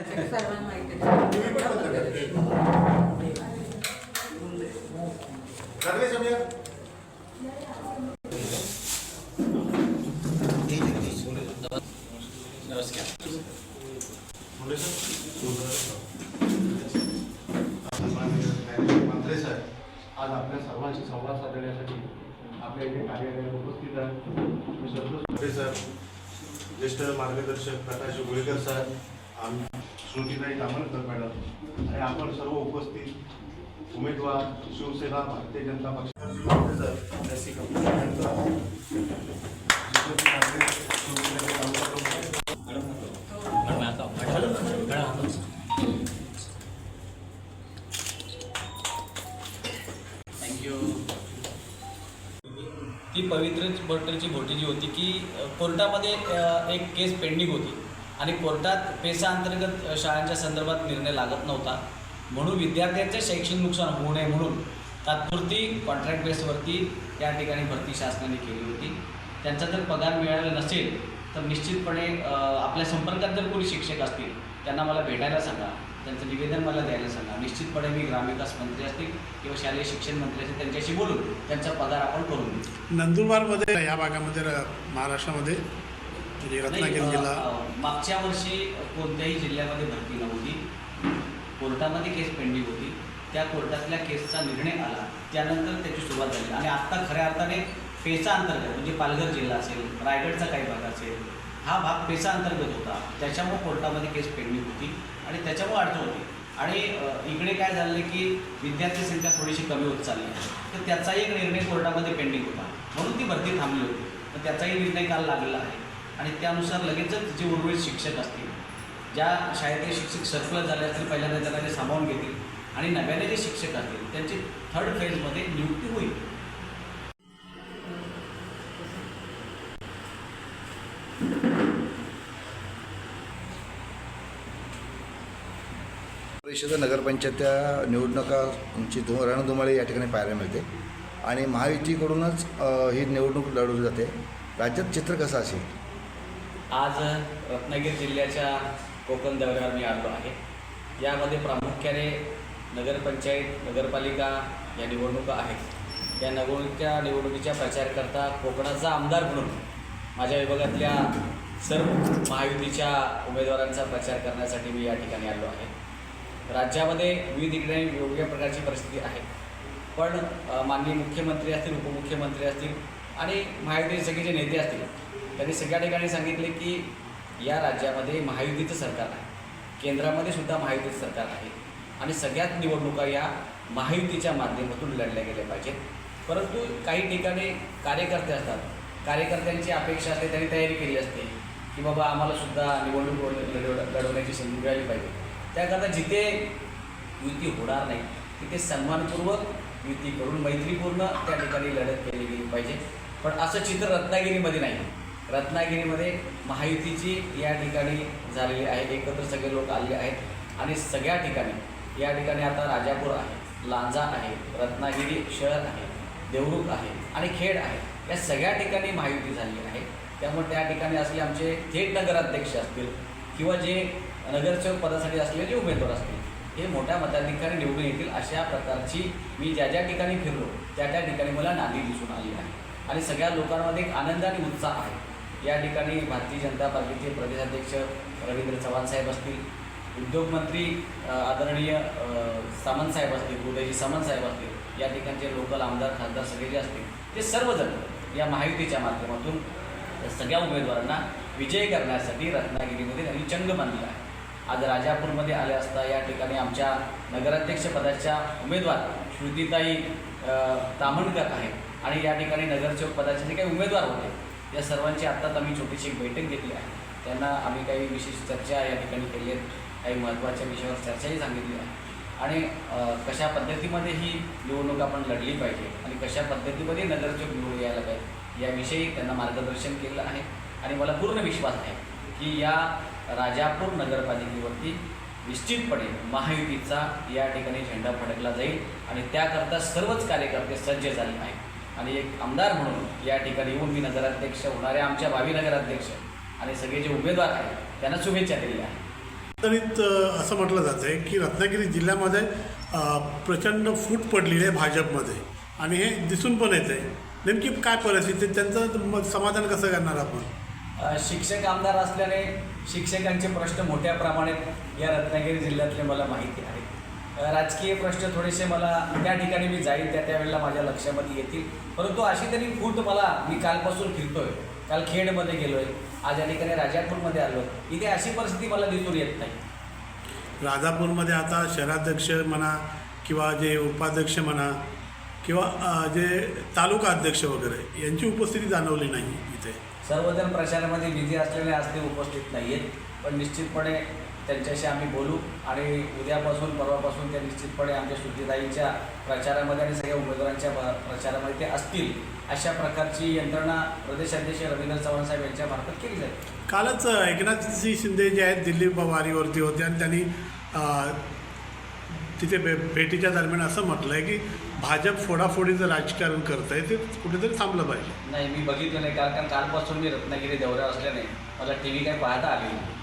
सर्वांना माहिती मंत्री साहेब आज आपल्या सर्वांशी संवाद साधण्यासाठी आपल्या इथे कार्यालयात उपस्थित आहेत मंत्री साहेब ज्येष्ठ मार्गदर्शक प्रकाश गुळेकर साहेब आम श्रुतीताई दामणकर मॅडम आणि आपण सर्व उपस्थित उमेदवार शिवसेना भारतीय जनता पक्ष थँक्यू ती पवित्र बॉटलची भोटी जी होती की कोर्टामध्ये एक केस पेंडिंग होती. आणि कोर्टात पेसा अंतर्गत शाळांच्या संदर्भात निर्णय लागत नव्हता. म्हणून विद्यार्थ्यांचे शैक्षणिक नुकसान होऊ नये म्हणून तात्पुरती कॉन्ट्रॅक्ट बेसवरती त्या ठिकाणी भरती शासनाने केली होती. त्यांचा जर पगार मिळाला नसेल तर निश्चितपणे आपल्या संपर्कात जर कोणी शिक्षक असतील त्यांना मला भेटायला सांगा. त्यांचं निवेदन मला द्यायला सांगा. निश्चितपणे मी ग्रामविकास मंत्री असतील किंवा शालेय शिक्षण मंत्री असतील त्यांच्याशी बोलून त्यांचा पगार आपण करून देऊ. नंदुरबारमध्ये या भागामध्ये महाराष्ट्रामध्ये म्हणजे रत्नागिरी जिल्हा मागच्या वर्षी कोणत्याही जिल्ह्यामध्ये भरती नव्हती. कोर्टामध्ये केस पेंडिंग होती. त्या कोर्टातल्या केसचा निर्णय आला. त्यानंतर त्याची सुरुवात झाली. आणि आत्ता खऱ्या अर्थाने फेसा अंतर्गत म्हणजे पालघर जिल्हा असेल रायगडचा काही भाग असेल हा भाग पेसा अंतर्गत होता. त्याच्यामुळे कोर्टामध्ये केस पेंडिंग होती. आणि त्याच्यामुळे अडचण होती. आणि इकडे काय झालं की विद्यार्थी संख्या थोडीशी कमी होत चालली. तर त्याचाही एक निर्णय कोर्टामध्ये पेंडिंग होता. म्हणून ती भरती थांबली होती. तर त्याचाही निर्णय काल लागलेला आहे. आणि त्यानुसार लगेचच जे उर्वरित शिक्षक असतील ज्या शाळेतले शिक्षक सर्क्युलर झाले असतील पहिल्यांदा त्यांना ते सामावून घेतील आणि नव्याने जे शिक्षक असतील त्यांची थर्ड फेजमध्ये नियुक्ती होईल. परिषद नगरपंचायतच्या निवडणुकांची धु रणधुमाळी या ठिकाणी पाहायला मिळते. आणि महायुतीकडूनच ही निवडणूक लढवली जाते. राज्यात चित्र कसं असेल? आज रत्नागिरी जिल्ह्याच्या कोकण दौऱ्यावर मी आलो आहे. यामध्ये प्रामुख्याने नगरपंचायत नगरपालिका या निवडणुका आहेत. या निवडणुकीच्या निवडणुकीच्या प्रचारकर्ता कोकणाचा आमदार म्हणून माझ्या विभागातल्या सर्व महायुतीच्या उमेदवारांचा प्रचार करण्यासाठी मी या ठिकाणी आलो आहे. राज्यामध्ये विविध ठिकाणी वेगवेगळ्या प्रकारची परिस्थिती आहे. पण माननीय मुख्यमंत्री असतील उपमुख्यमंत्री असतील आणि महायुतीचे सगळे जे नेते असतील त्यांनी सगळ्या ठिकाणी सांगितले की या राज्यामध्ये महायुतीचं सरकार आहे. केंद्रामध्ये सुद्धा महायुतीचं सरकार आहे. आणि सगळ्यात निवडणुका या महायुतीच्या माध्यमातून लढल्या गेल्या पाहिजेत. परंतु काही ठिकाणी कार्यकर्ते असतात. कार्यकर्त्यांची अपेक्षा असते त्यांनी तयारी केली असते की बाबा आम्हाला सुद्धा निवडणूक लढव- लढवण्याची संधी मिळाली पाहिजे. त्याकरता जिथे युती होणार नाही तिथे सन्मानपूर्वक युती करून मैत्रीपूर्ण त्या ठिकाणी लढत केली गेली पाहिजे. पण असं चित्र रत्नागिरीमध्ये नाही. रत्नागिरीमध्ये महायुतीची या ठिकाणी झालेली आहे. एकत्र सगळे लोक आले आहेत आणि सगळ्या ठिकाणी या ठिकाणी आता राजापूर आहे लांजा आहे रत्नागिरी शहर आहे देवरुख आहे आणि खेड आहे. या सगळ्या ठिकाणी महायुती झालेली आहे. त्यामुळे त्या ठिकाणी असले आमचे थेट नगराध्यक्ष असतील किंवा जे नगरसेवक पदासाठी असलेले जे उमेदवार असतील हे मोठ्या मताधिकारी निवडून येतील अशा प्रकारची मी ज्या ज्या ठिकाणी फिरलो त्या त्या ठिकाणी मला नांदी दिसून आली आहे. आणि सगळ्या लोकांमध्ये एक आनंद आणि उत्साह आहे. या ठिकाणी भारतीय जनता पार्टीचे प्रदेशाध्यक्ष रवींद्र चव्हाण साहेब असतील. उद्योगमंत्री आदरणीय सामंत साहेब असतील उदयजी सामंत साहेब असतील या ठिकाणचे लोकल आमदार खासदार सगळे जे असतील ते सर्वजण या महायुतीच्या माध्यमातून सगळ्या उमेदवारांना विजय करण्यासाठी रत्नागिरीमध्ये त्यांनी चंग बांधला आहे. आज राजापूरमध्ये आले असता या ठिकाणी आमच्या नगराध्यक्षपदाच्या उमेदवार श्रुतीताई अ, तामणकर आहेत. आणि या ठिकाणी नगरसेवक पदाचे जे काही उमेदवार होते या सर्वांची आत्ताच आम्ही छोटीशी एक बैठक घेतली आहे. त्यांना आम्ही काही विशेष चर्चा या ठिकाणी केली आहेत काही महत्त्वाच्या विषयावर चर्चाही सांगितली आहे. आणि कशा पद्धतीमध्ये ही निवडणूक आपण लढली पाहिजे आणि कशा पद्धतीमध्ये नगरसेवक निवडून यायला पाहिजे याविषयी त्यांना मार्गदर्शन केलं आहे. आणि मला पूर्ण विश्वास आहे की या राजापूर नगरपालिकेवरती निश्चितपणे महायुतीचा या ठिकाणी झेंडा फडकला जाईल आणि त्याकरता सर्वच कार्यकर्ते सज्ज झाले आहेत. आणि एक आमदार म्हणून या ठिकाणी येऊन मी नगराध्यक्ष होणाऱ्या आमच्या भावी नगराध्यक्ष आणि सगळे जे उमेदवार आहेत त्यांना शुभेच्छा दिलेल्या आहेत. असं म्हटलं जातं आहे की रत्नागिरी जिल्ह्यामध्ये प्रचंड फूट पडलेली आहे भाजपमध्ये. आणि हे दिसून पण येत आहे नेमकी काय परिस्थिती आहे? त्यांचं मग समाधान कसं करणार आपण? शिक्षक आमदार असल्याने शिक्षकांचे प्रश्न मोठ्या प्रमाणात या रत्नागिरी जिल्ह्यातले मला माहिती आहेत. अ, राजकीय प्रश्न थोडेसे मला त्या ठिकाणी मी जाईल त्या त्यावेळेला माझ्या लक्षामध्ये येतील. परंतु अशी तरी फूट मला मी कालपासून फिरतोय. काल खेडमध्ये गेलोय आज या ठिकाणी राजापूरमध्ये आलो इथे अशी परिस्थिती मला दिसून येत नाही. राजापूरमध्ये आता शहराध्यक्ष म्हणा किंवा जे उपाध्यक्ष म्हणा किंवा जे तालुका अध्यक्ष वगैरे यांची उपस्थिती जाणवली नाही इथे. सर्वजण प्रचारामध्ये बिझी असलेले आज ते उपस्थित नाही आहेत पण निश्चितपणे त्यांच्याशी आम्ही बोलू आणि उद्यापासून परवापासून ते निश्चितपणे आमच्या सुट्टीताईंच्या प्रचारामध्ये आणि सगळ्या उमेदवारांच्या प्रचारामध्ये ते असतील अशा प्रकारची यंत्रणा प्रदेशाध्यक्ष रवींद्र चव्हाण साहेब यांच्या मार्फत केली जाईल. कालच अ, एकनाथजी शिंदे जे आहेत दिल्ली वारीवरती होते आणि त्यांनी तिथे भे भेटीच्या दरम्यान असं म्हटलं आहे की भाजप फोडाफोडीचं राजकारण करत आहे ते कुठेतरी थांबलं पाहिजे. नाही मी बघितलं नाही कारण कारण कालपासून मी रत्नागिरी दौऱ्यावर असल्याने मला टी व्ही काही पाहता आली नाही.